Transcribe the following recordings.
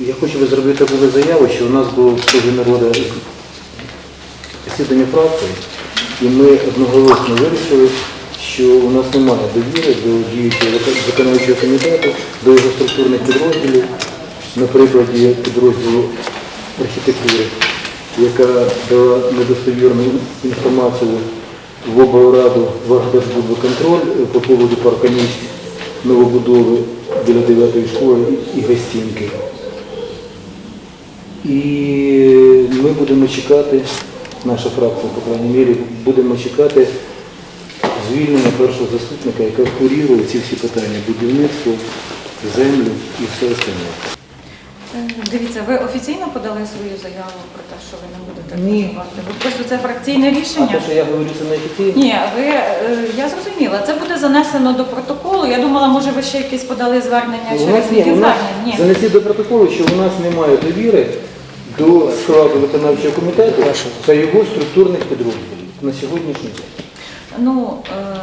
Я хочу би зробити таку заяву, що у нас було в народу засідання фракції, і ми одноголосно вирішили, що у нас немає довіри до діючого виконавчого комітету, до його структурних підрозділів, на прикладі підрозділу архітектури, яка дала недостовірну інформацію в облраду в Агдажбудвоконтроль по поводу парка новобудови біля 9 школи і гостинки. І ми будемо чекати, наша фракція, по крайній мірі, будемо чекати звільнення першого заступника, яка курірує ці всі питання будівництво, землю і все остальне. Е, Дивіться, ви офіційно подали свою заяву про те, що ви не будете Ні. працювати? Ви просто це фракційне А рішення? те, що я говорю, це не офіційно. Ні, ви е, я зрозуміла. Це буде занесено до протоколу. Я думала, може, ви ще якесь подали звернення У через нас ні, у нас занесіть до протоколу, що у нас немає довіри до складу виконавчого комітету та його структурних підрозділів на сьогоднішній день. Ну е,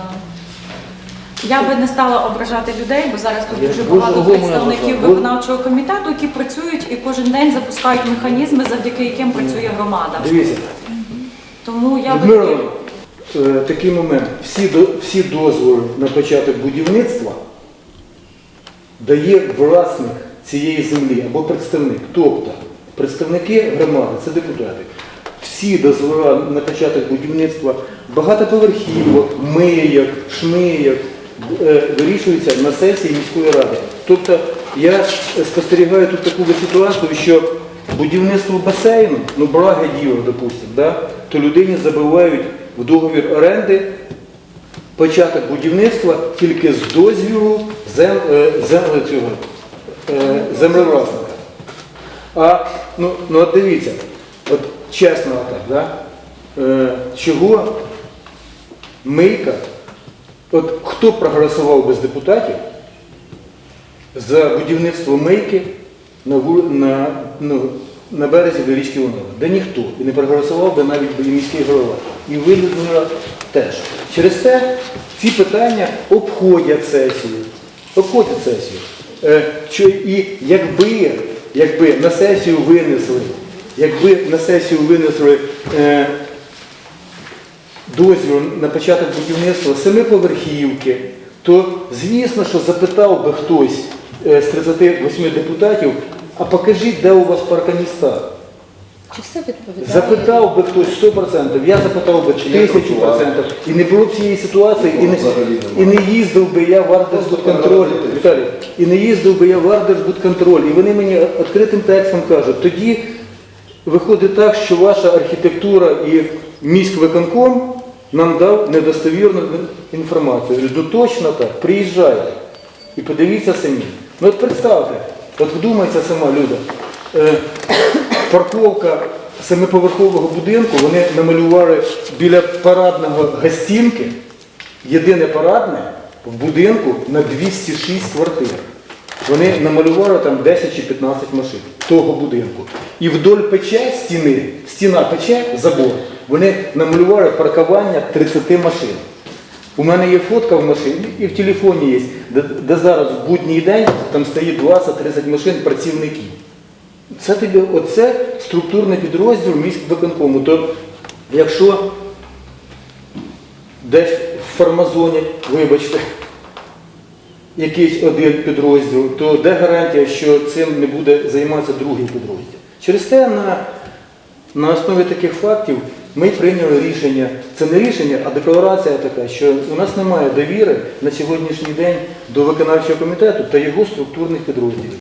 я би не стала ображати людей, бо зараз тут дуже багато представників виконавчого комітету, які працюють і кожен день запускають механізми, завдяки яким працює громада. Дивіться, Тому я би е, такий момент. Всі, всі дозволи на початок будівництва дає власник цієї землі або представник. Тобто представники громади, це депутати. Всі дозволи на початок будівництва багатоповерхівок, мияк, шмияк е, вирішуються на сесії міської ради. Тобто я спостерігаю тут таку ситуацію, що будівництво басейну, ну благо діло, допустимо, да, то людині забивають в договір оренди початок будівництва тільки з дозвілу зем, е, зем, е, землевласника. А ну, ну от дивіться, от чесно так, да? е, чого мийка, от хто проголосував без депутатів за будівництво мийки на, на, ну, на березі до річки Онова? Да ніхто. І не проголосував би навіть і міський голова. І ви, теж. Через це ці питання обходять сесію. Обходять сесію. Е, що, і якби, якби на сесію винесли, якби на сесію винесли е, дозвіл на початок будівництва семиповерхівки, то звісно, що запитав би хтось е, з 38 депутатів, а покажіть, де у вас паркоміста. Чи все відповідає? Запитав би хтось 100%, я запитав би тисячу процентів. І не було б цієї ситуації, і не, і не їздив би я в Ардержбудконтроль, Віталій, і не їздив би я в Ардержбудконтроль. І вони мені відкритим текстом кажуть, тоді виходить так, що ваша архітектура і міськвиконком нам дав недостовірну інформацію. Ну точно так, приїжджайте і подивіться самі. Ну от представте, от вдумайся сама, Люда. Е, парковка семиповерхового будинку, вони намалювали біля парадного гостінки, єдине парадне в будинку на 206 квартир. Вони намалювали там 10 чи 15 машин того будинку. І вдоль пече стіни, стіна пече, забор, вони намалювали паркування 30 машин. У мене є фотка в машині і в телефоні є, де, де зараз в будній день там стоїть 20-30 машин працівників. Це тобі, оце структурний підрозділ міськвиконкому. То якщо десь в фармазоні, вибачте, якийсь один підрозділ, то де гарантія, що цим не буде займатися другий підрозділ? Через те на, на основі таких фактів ми прийняли рішення, це не рішення, а декларація така, що у нас немає довіри на сьогоднішній день до виконавчого комітету та його структурних підрозділів.